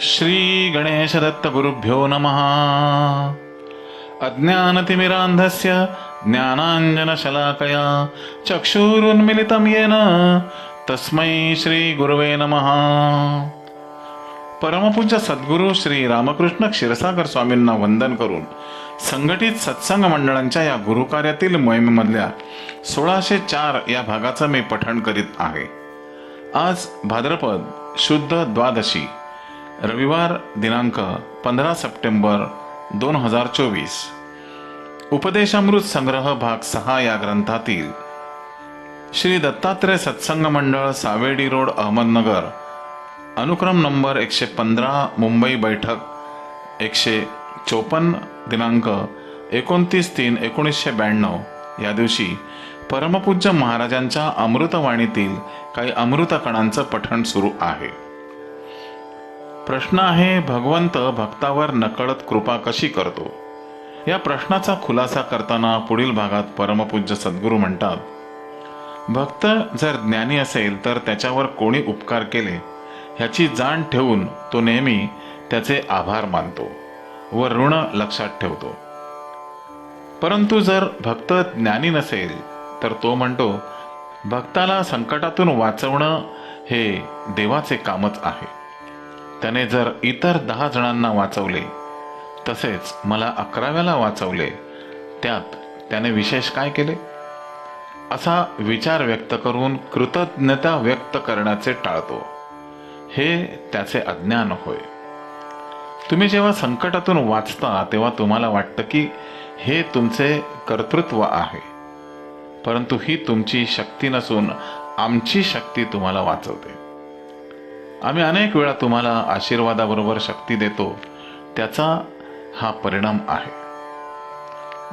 श्री गणेश दत्त गुरुभ्यो नमः। अज्ञानतिमिरान्धस्य ज्ञानाञ्जनशलाकया चक्षुरुन्मिलितं येन तस्मै श्रीगुरवे नमः। परमपूज्य सद्गुरू श्री रामकृष्ण क्षीरसागर स्वामींना वंदन करून संघटित सत्संग मंडळांच्या या गुरुकार्यातील मोहिमेमधल्या सोळाशे चार या भागाचं मी पठण करीत आहे. आज भाद्रपद शुद्ध द्वादशी. रविवार दिनांक पंधरा सप्टेंबर दोन हजार चोवीस. उपदेशामृत संग्रह भाग सहा या ग्रंथातील श्री दत्तात्रय सत्संग मंडळ सावेडी रोड अहमदनगर. अनुक्रम नंबर एकशे पंधरा मुंबई बैठक एकशे चोपन्न दिनांक एकोणतीस तीन एकोणीसशे ब्याण्णव. या दिवशी परमपूज्य महाराजांच्या अमृतवाणीतील काही अमृतकणांचं पठण सुरू आहे. प्रश्न आहे भगवंत भक्तावर नकळत कृपा कशी करतो? या प्रश्नाचा खुलासा करताना पुढील भागात परमपूज्य सद्गुरू म्हणतात भक्त जर ज्ञानी असेल तर त्याच्यावर कोणी उपकार केले? ह्याची जाण ठेवून तो नेहमी त्याचे आभार मानतो व ऋण लक्षात ठेवतो. परंतु जर भक्त ज्ञानी नसेल तर तो म्हणतो भक्ताला संकटातून वाचवणं हे देवाचे कामच आहे. त्याने जर इतर दहा जणांना वाचवले तसेच मला अकराव्याला वाचवले त्यात त्याने विशेष काय केले? असा विचार व्यक्त करून कृतज्ञता व्यक्त करण्याचे टाळतो. हे त्याचे अज्ञान होय. तुम्ही जेव्हा संकटातून वाचता तेव्हा तुम्हाला वाटतं की हे तुमचे कर्तृत्व आहे. परंतु ही तुमची शक्ती नसून आमची शक्ती तुम्हाला वाचवते. आम्ही अनेक वेळा तुम्हाला आशीर्वादाबरोबर शक्ती देतो. त्याचा हा परिणाम आहे.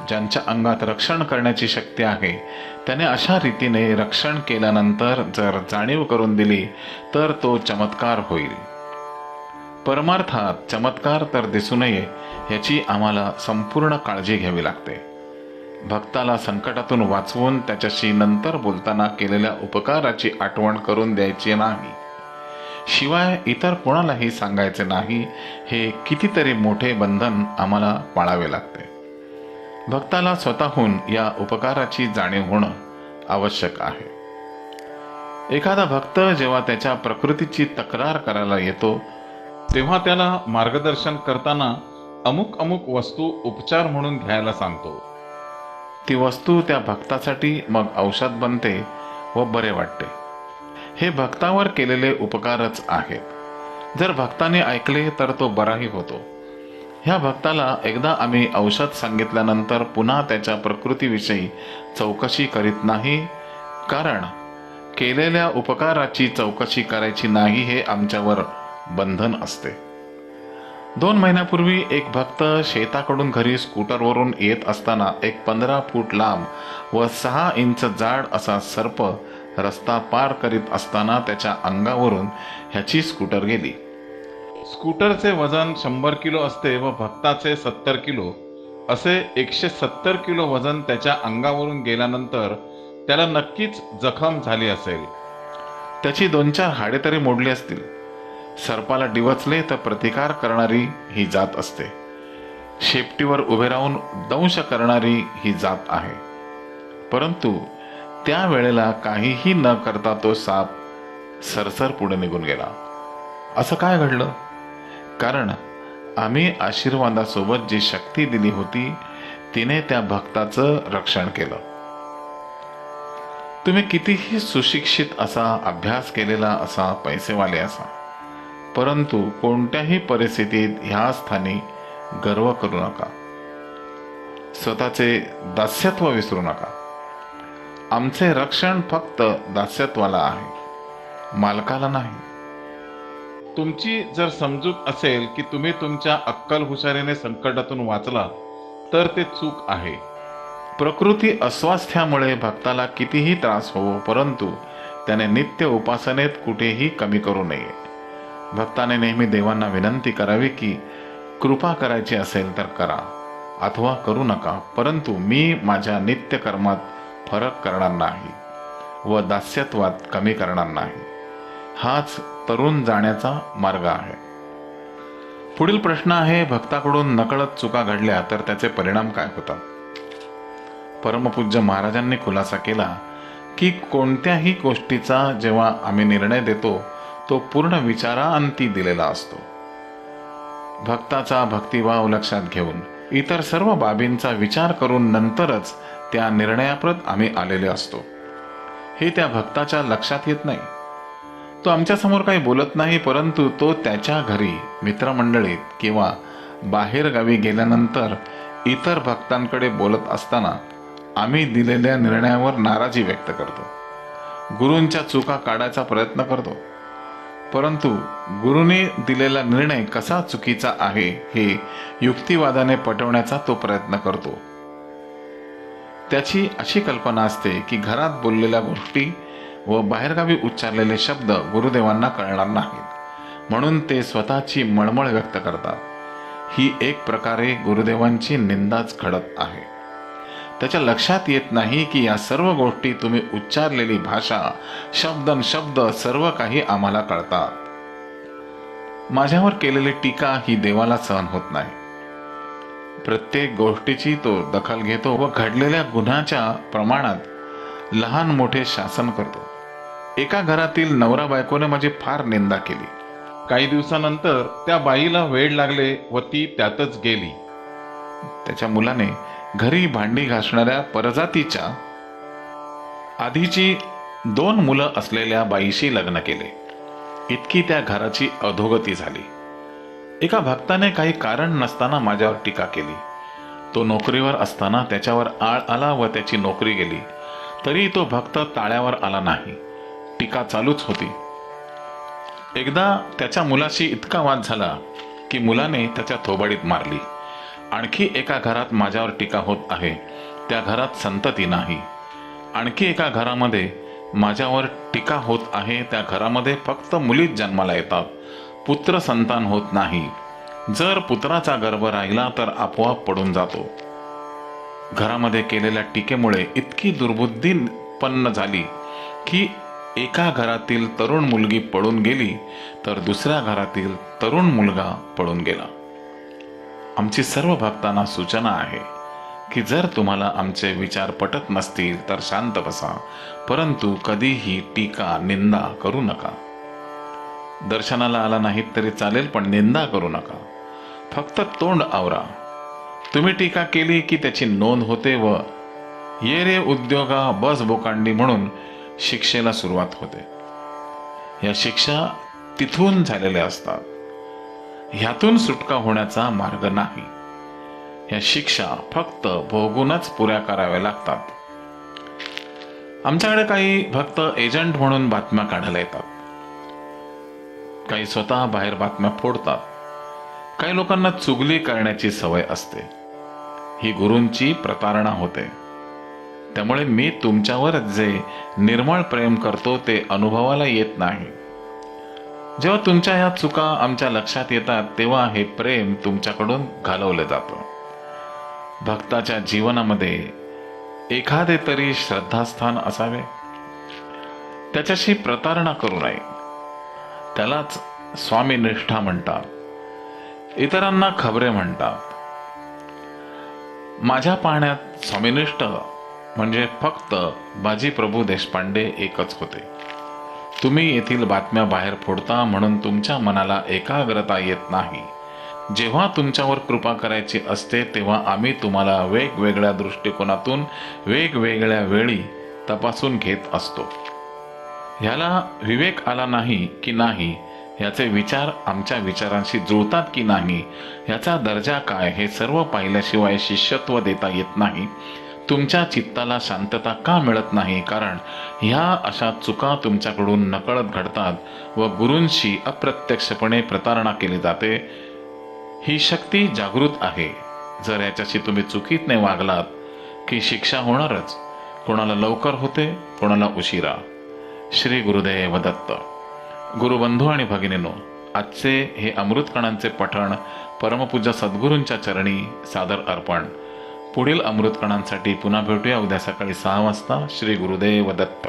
ज्यांच्या अंगात रक्षण करण्याची शक्ती आहे त्याने अशा रीतीने रक्षण केल्यानंतर जर जाणीव करून दिली तर तो चमत्कार होईल. परमार्थात चमत्कार तर दिसू नये याची आम्हाला संपूर्ण काळजी घ्यावी लागते. भक्ताला संकटातून वाचवून त्याच्याशी नंतर बोलताना केलेल्या उपकाराची आठवण करून द्यायची नाही. शिवाय इतर कोणालाही सांगायचे नाही हे कितीतरी मोठे बंधन आम्हाला पाळावे लागते. भक्ताला स्वतःहून या उपकाराची जाणीव होणं आवश्यक आहे. एखादा भक्त जेव्हा त्याच्या प्रकृतीची तक्रार करायला येतो तेव्हा त्याला मार्गदर्शन करताना अमुक अमुक वस्तू उपचार म्हणून घ्यायला सांगतो. ती वस्तू त्या भक्तासाठी मग औषध बनते व बरे वाटते. हे भक्तावर केलेले उपकारच आहेत. जर भक्ताने ऐकले तर तो बराही होतो. ह्या भक्ताला एकदा आम्ही औषध सांगितल्यानंतर पुन्हा त्याच्या प्रकृतीविषयी चौकशी करीत नाही कारण केलेल्या उपकाराची चौकशी करायची नाही हे आमच्यावर बंधन असते. दोन महिन्यापूर्वी एक भक्त शेताकडून घरी स्कूटरवरून येत असताना एक पंधरा फूट लांब व सहा इंच जाड असा सर्प रस्ता पार करीत असताना त्याच्या अंगावरून ह्याची स्कूटर गेली. स्कूटरचे वजन शंभर किलो असते व भक्ताचे सत्तर किलो. असे एकशे सत्तर किलो वजन त्याच्या अंगावरून गेल्यानंतर त्याला नक्कीच जखम झाली असेल. त्याची दोन चार हाडे तरी मोडली असतील. सर्पाला डिवचले तर प्रतिकार करणारी ही जात असते. शेपटीवर उभे राहून दंश करणारी ही जात आहे. परंतु त्यावेळेला काहीही न करता तो साप सरसर पुढे निघून गेला. असं काय घडलं? कारण आम्ही आशीर्वादासोबत जी शक्ती दिली होती तिने त्या भक्ताचं रक्षण केलं. तुम्ही कितीही सुशिक्षित असा अभ्यास केलेला असा पैसेवाले असा परंतु कोणत्याही परिस्थितीत ह्या स्थानी गर्व करू नका. स्वतःचे दास्यत्व विसरू नका. आमचे रक्षण फक्त दास्यत्वाला आहे मालकाला नाही. तुमची जर समजूत असेल की तुम्ही तुमच्या अक्कल हुशारीने संकटातून वाचला तर ते चूक आहे. प्रकृती अस्वास्थ्यामुळे भक्ताला कितीही त्रास होवो परंतु त्याने नित्य उपासनेत कुठेही कमी करू नये. भक्ताने नेहमी देवांना विनंती करावी की कृपा करायची असेल तर करा अथवा करू नका परंतु मी माझ्या नित्यकर्मात फरक करणार नाही व दास्यत्वात कमी करणार नाही. हाच तरुण जाण्याचा मार्ग आहे. पुढील प्रश्न आहे भक्ताकडून नकळत चुका घडल्या तर त्याचे परिणाम काय होतात? परमपूज्य महाराजांनी खुलासा केला की कोणत्याही गोष्टीचा जेव्हा आम्ही निर्णय देतो तो पूर्ण विचाराअंती दिलेला असतो. भक्ताचा भक्तिभाव लक्षात घेऊन इतर सर्व बाबींचा विचार करून नंतरच त्या निर्णयाप्रत आम्ही आलेले असतो. हे त्या भक्ताच्या लक्षात येत नाही. तो आमच्यासमोर काही बोलत नाही परंतु तो त्याच्या घरी मित्रमंडळीत किंवा बाहेरगावी गेल्यानंतर इतर भक्तांकडे बोलत असताना आम्ही दिलेल्या निर्णयावर नाराजी व्यक्त करतो. गुरूंच्या चुका काढायचा प्रयत्न करतो. परंतु गुरुने दिलेला निर्णय कसा चुकीचा आहे हे युक्तिवादाने पटवण्याचा तो प्रयत्न करतो. त्याची अशी कल्पना असते की घरात बोललेल्या गोष्टी व बाहेरगावी उच्चारलेले शब्द गुरुदेवांना कळणार नाहीत. म्हणून ते स्वतःची मळमळ व्यक्त करतात. ही एक प्रकारे गुरुदेवांची निंदाच घडत आहे. त्याच्या लक्षात येत नाही की या सर्व गोष्टी तुम्ही उच्चारलेली भाषा शब्दन शब्द सर्व काही आम्हाला कळतात. माझ्यावर केलेली टीका ही देवाला सहन होत नाही. प्रत्येक गोष्टीची तो दखल घेतो व घडलेल्या गुन्ह्याच्या प्रमाणात लहान मोठे शासन करतो. एका घरातील नवरा बायकोने माझी फार निंदा केली. काही दिवसानंतर त्या बाईला वेळ लागले व ती त्यातच गेली. त्याच्या मुलाने घरी भांडी घासणाऱ्या परजातीच्या आधीची दोन मुलं असलेल्या बाईशी लग्न केले. इतकी त्या घराची अधोगती झाली. एका भक्ताने काही कारण नसताना माझ्यावर टीका केली. तो नोकरीवर असताना त्याच्यावर आळ आला व त्याची नोकरी गेली. तरी तो भक्त ताळ्यावर आला नाही. टीका चालूच होती. एकदा त्याच्या मुलाशी इतका वाद झाला की मुलाने त्याच्या थोबाडीत मारली. आणखी एका घरात माझ्यावर टीका होत आहे. त्या घरात संतती नाही. आणखी एका घरामध्ये माझ्यावर टीका होत आहे. त्या घरामध्ये फक्त मुलीच जन्माला येतात. पुत्र संतान होत नाही. जर पुत्राचा गर्भ राहिला तर आपोआप पडून जातो. घरामध्ये केलेल्या टीकेमुळे इतकी दुर्बुद्धी उत्पन्न झाली की एका घरातील तरुण मुलगी पळून गेली तर दुसऱ्या घरातील तरुण मुलगा पळून गेला. आमची सर्व भक्तांना सूचना आहे की जर तुम्हाला आमचे विचार पटत नसतील तर शांत बसा परंतु कधीही टीका निंदा करू नका. दर्शनाला आला नाहीत तरी चालेल पण निंदा करू नका. फक्त तोंड आवरा. तुम्ही टीका केली की त्याची नोंद होते व ये रे उद्योगा बस बोकांडी म्हणून शिक्षेला सुरुवात होते. या शिक्षा तिथून झालेल्या असतात. ह्यातून सुटका होण्याचा मार्ग नाही. या शिक्षा फक्त भोगूनच पुऱ्या कराव्या लागतात. आमच्याकडे काही भक्त एजंट म्हणून बातम्या काढायला येतात. काही स्वतः बाहेर बातम्या फोडतात. काही लोकांना चुगली करण्याची सवय असते. ही गुरूंची प्रतारणा होते. त्यामुळे मी तुमच्यावर जे निर्मळ प्रेम करतो ते अनुभवाला येत नाही. जेव्हा तुमच्या ह्या चुका आमच्या लक्षात येतात तेव्हा हे प्रेम तुमच्याकडून घालवलं जातं. भक्ताच्या जीवनामध्ये एखादे तरी श्रद्धास्थान असावे. त्याच्याशी प्रतारणा करू नये. त्यालाच स्वामी निष्ठा म्हणतात. इतरांना खबरे म्हणतात. माझ्या पाहण्यात स्वामिनिष्ठ म्हणजे फक्त बाजी प्रभू देशपांडे एकच होते. तुम्ही येथील बातम्या बाहेर फोडता म्हणून तुमच्या मनाला एकाग्रता येत नाही. जेव्हा तुमच्यावर कृपा करायची असते तेव्हा आम्ही तुम्हाला वेगवेगळ्या दृष्टिकोनातून वेगवेगळ्या वेळी तपासून घेत असतो. ह्याला विवेक आला नाही की नाही? याचे विचार आमच्या विचारांशी जुळतात की नाही? याचा दर्जा काय? हे सर्व पाहिल्याशिवाय शिष्यत्व देता येत नाही. तुमच्या चित्ताला शांतता का मिळत नाही? कारण ह्या अशा चुका तुमच्याकडून नकळत घडतात व गुरूंशी अप्रत्यक्षपणे प्रतारणा केली जाते. ही शक्ती जागृत आहे. जर याच्याशी तुम्ही चुकीतने वागलात की शिक्षा होणारच कोणाला लवकर होते कोणाला उशिरा. श्री गुरुदेव दत्त गुरुबंधू आणि भगिनीनो आजचे हे अमृतकणांचे पठण परमपूज्य सद्गुरूंच्या चरणी सादर अर्पण. पुढील अमृतकणांसाठी पुन्हा भेटूया उद्या सकाळी सहा वाजता. श्री गुरुदेव दत्त